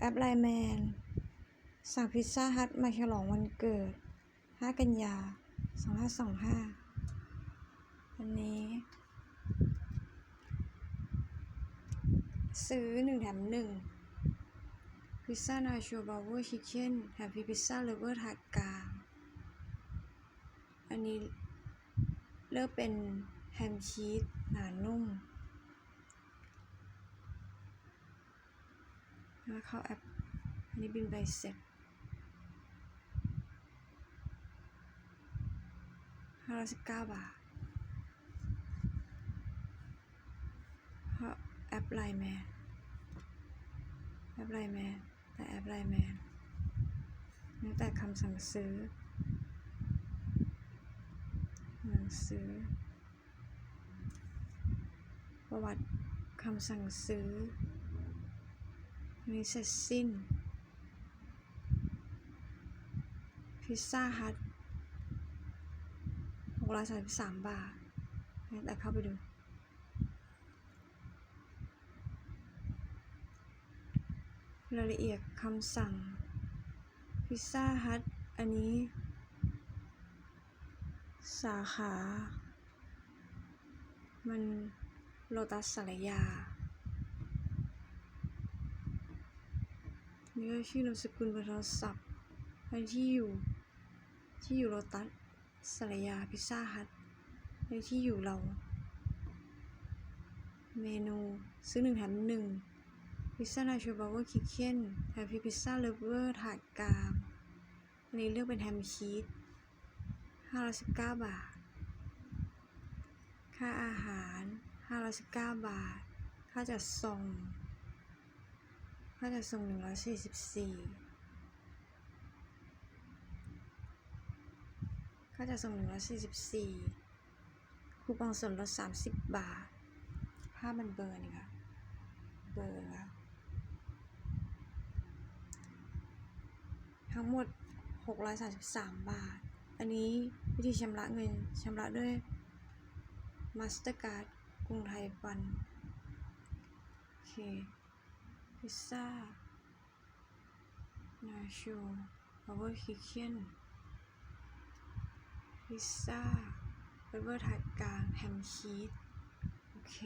แอปไลแมน สั่งพิซซ่าฮัทมาฉลองวันเกิด 5 กันยา 2525อันนี้ ซื้อ 1 แถม 1 พิซซ่านาโชบาเวอร์ชิคเก้นแถมพิซซ่าเลเวอร์ถาดกลาง อันนี้เลือกเป็นแฮมชีสหนานุ่ม แล้วเข้าแอป อันนี้บินใบเสร็จห้าร้อยสิบเก้าบาทเข้าแอปไลน์แมนแอปไลน์แมนแต่แอปไลน์แมนตั้งแต่คำสั่งซื้อหนังสือ ประวัติคำสั่งซื้อ มีเสร็จสิ้น พิซซ่าฮัทหกร้อยสามสิบสามบาทงั้นแต่เข้าไปดู รายละเอียดคำสั่ง พิซซ่าฮัทอันนี้ สาขา มันโลตัสสารยา นี่ก็ชื่อนามสกุลเบอร์โทรศัพท์และที่อยู่ ที่อยู่โลตัสสารยาพิซซ่าฮัทในที่อยู่เรา เมนูซื้อหนึ่งแถมหนึ่งพิซซ่านาโชบาเวอร์คิเคนแถมฟรีพิซซ่าเลเวอร์ถาดกลางอันนี้เลือกเป็นแฮมชีสห้าร้อยสิบเก้าบาท ค่าอาหารห้าร้อยสิบเก้าบาท ค่าจัดส่ง ค่าจัดส่งหนึ่งร้อยสี่สิบสี่ค่าจัดส่งหนึ่งร้อยสี่สิบสี่คูปองส่วนลดสามสิบบาท ภาพมันเบอร์นี่ค่ะ เบอร์แล้วทั้งหมดหกร้อยสามสิบสามบาท อันนี้วิธีชำระเงินชำระด้วยมาสเตอร์การ์ดกรุงไทยปัน โอเค พิซซ่านาโชบาเวอร์คิเคนพิซซ่าเบอร์เบอร์ถาดกลางแฮมชีสโอเค